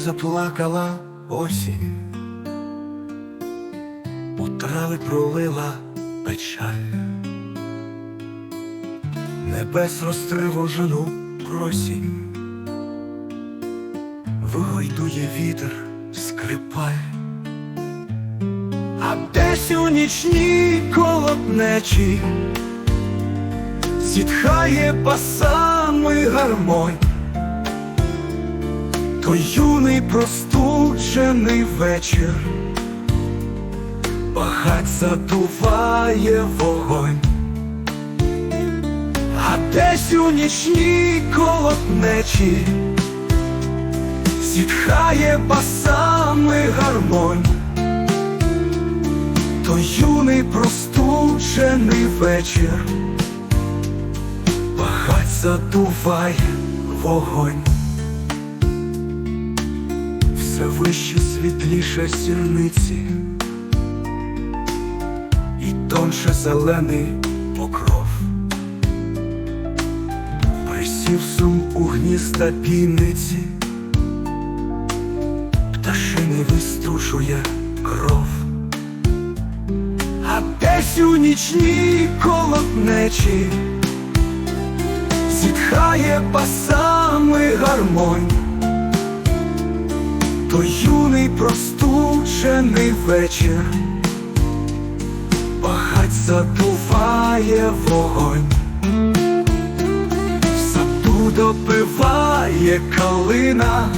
заплакала осінь, у трави пролила печаль, небес розтривожену просінь, вигойдує вітер скрипаль, а десь у нічній колотнечі зітхає басами гармонь. Той юний простучений вечір, багать задуває вогонь, а десь у нічній колотнечі зітхає басами гармонь, той юний простучений вечір, багать задуває вогонь все вище світліше сірниці, і тонше зелений покров, присів сум у гнізда пійниці, пташини виструшує кров, а десь у нічній колотнечі зітхає басами гармонь той юний простучений вечір, багать задуває вогонь, в саду допиває калина,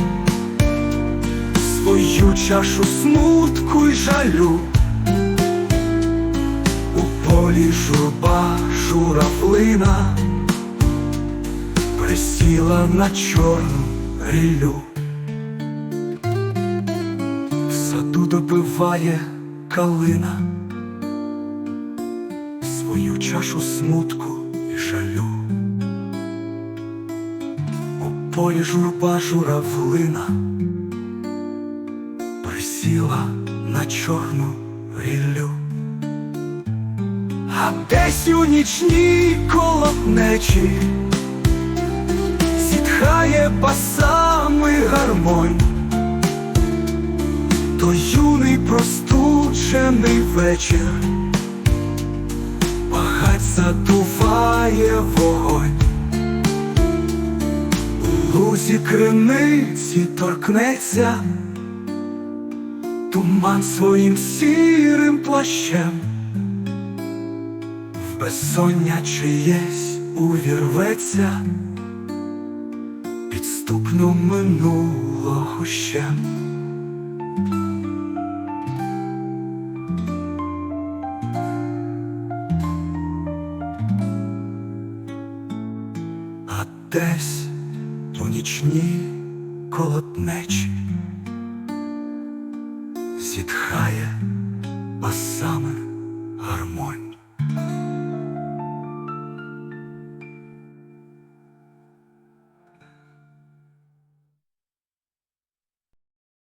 свою чашу смутку й жалю, у полі журба журавлина, присіла на чорну рілю. В саду допиває калина. Свою чашу смутку і жалю. У полі журба журавлина присіла на чорну ріллю, а десь у нічній колотнечі зітхає басами гармонь то юний простучений вечір, багать задуває вогонь, у лузі криниці торкнеться, туман своїм сірим плащем, в безсоння чиєсь увірветься, підступно минулого ще. десь у нічні колотнечі, зітхає басами гармонь.